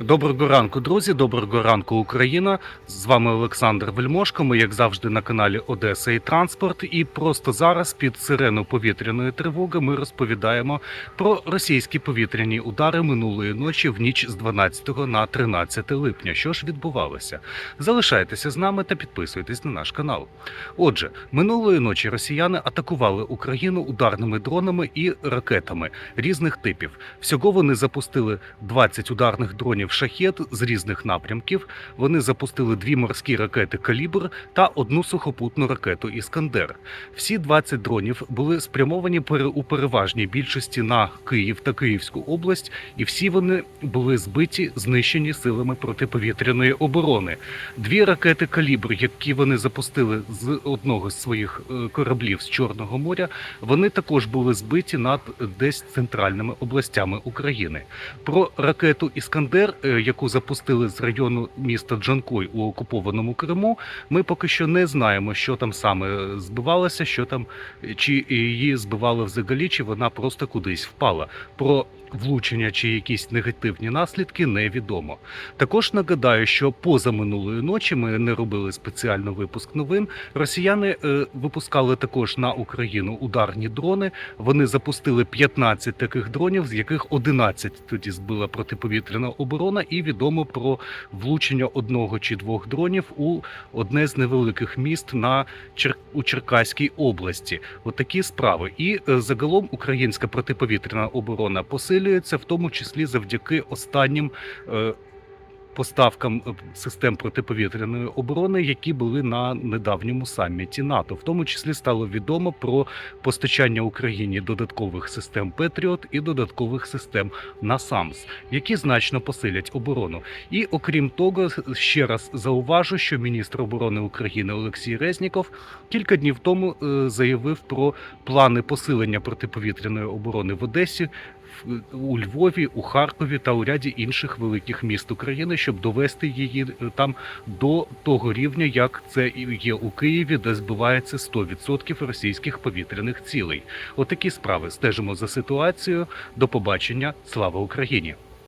Доброго ранку, друзі. Доброго ранку, Україна. З вами Олександр Вельмошко. Ми, як завжди, на каналі Одеса і Транспорт. І просто зараз під сирену повітряної тривоги ми розповідаємо про російські повітряні удари минулої ночі в ніч з 12 на 13 липня. Що ж відбувалося? Залишайтеся з нами та підписуйтесь на наш канал. Отже, минулої ночі росіяни атакували Україну ударними дронами і ракетами різних типів. Всього вони запустили 20 ударних дронів шахет з різних напрямків. Вони запустили дві морські ракети Калібр та одну сухопутну ракету Іскандер. Всі 20 дронів були спрямовані у переважній більшості на Київ та Київську область, і всі вони були збиті, знищені силами протиповітряної оборони. Дві ракети Калібр, які вони запустили з одного з своїх е, кораблів з Чорного моря, вони також були збиті над десь центральними областями України. Про ракету Іскандер, яку запустили з району міста Джанкой у окупованому Криму, ми поки що не знаємо, що там саме збивалося, що там е, чи її збивали взагалі, чи вона просто кудись впала. Про влучення чи якісь негативні наслідки невідомо. Також нагадаю, що поза минулої ночі ми не робили спеціально випуск новин. Росіяни е, випускали також на Україну ударні дрони. Вони запустили 15 таких дронів, з яких 11 тоді збила протиповітряна оборона, і відомо про влучення одного чи двох дронів у одне з невеликих міст на Чер... у Черкаській області. Отакі справи. І е, загалом українська протиповітряна оборона посилюється, в тому числі завдяки останнім. е, Поставкам е, систем протиповітряної оборони, які були на недавньому саміті НАТО, в тому числі стало відомо про постачання Україні додаткових систем Петріот і додаткових систем НАСАМС, які значно посилять оборону. І окрім того, ще раз зауважу, що міністр оборони України Олексій Резніков кілька днів тому е, заявив про плани посилення протиповітряної оборони в Одесі. в- У Львові, у Харкові та у ряді інших великих міст України, щоб довести її е, там до того рівня, як це є у Києві, де збивається 100% російських повітряних цілей. Отакі справи стежимо за ситуацією. До побачення. Слава Україні!